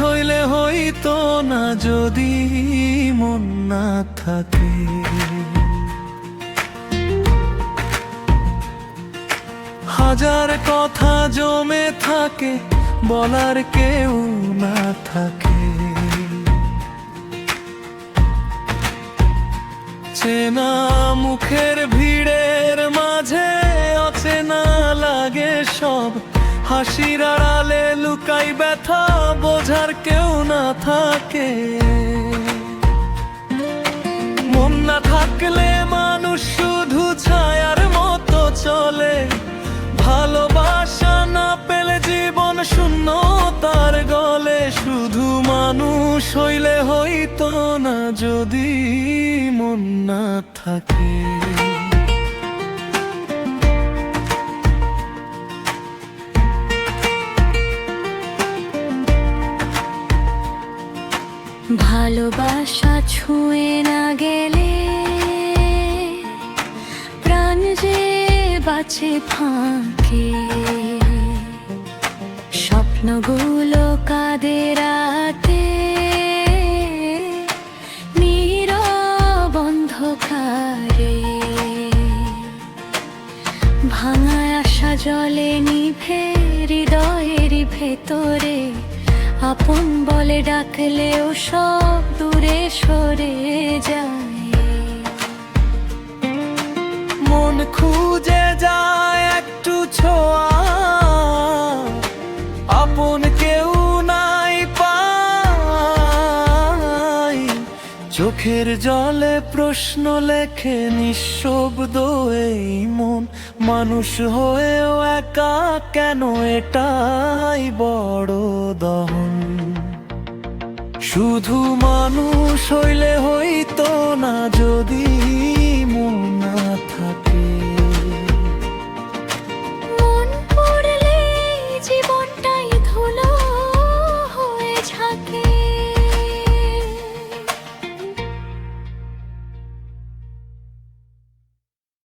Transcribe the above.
হইলে হইতো না যদি মন না থাকে। হাজার কথা জমে থাকে, বলার কেউ না থাকে। চেনা মুখের ভিড়ের মাঝে অচেনা লাগে সব। হাসির আড়ালে লুকাই ব্যথা, বোঝার কেউ না থাকে। মন না থাকলে মানুষ শুধু ছায়ার মতো চলে। ভালোবাসা না পেলে জীবন শূন্য তার গলে। শুধু মানুষ হইলে হইতো না যদি মন না থাকে। ভালোবাসা ছুঁয়ে না গেলে প্রাণ যে বাঁচে ফাঁকে। স্বপ্নগুলো কাঁদে রাতে নীরব অন্ধকারে। ভাঙায় আসা জলে নিভে, হৃদয়ের ভেতরে বলে ডাকলেও সব দূরে সরে যায়। মন খুঁজে যায় একটু ছোঁয়া। আপন কেউ নাই পাই চোখের জলে প্রশ্ন লেখে নিঃশব্দ এই মন। মানুষ হয়েও একা কেন এটাই বড় দহন শুধু মানুষ হইলে হইতো না যদি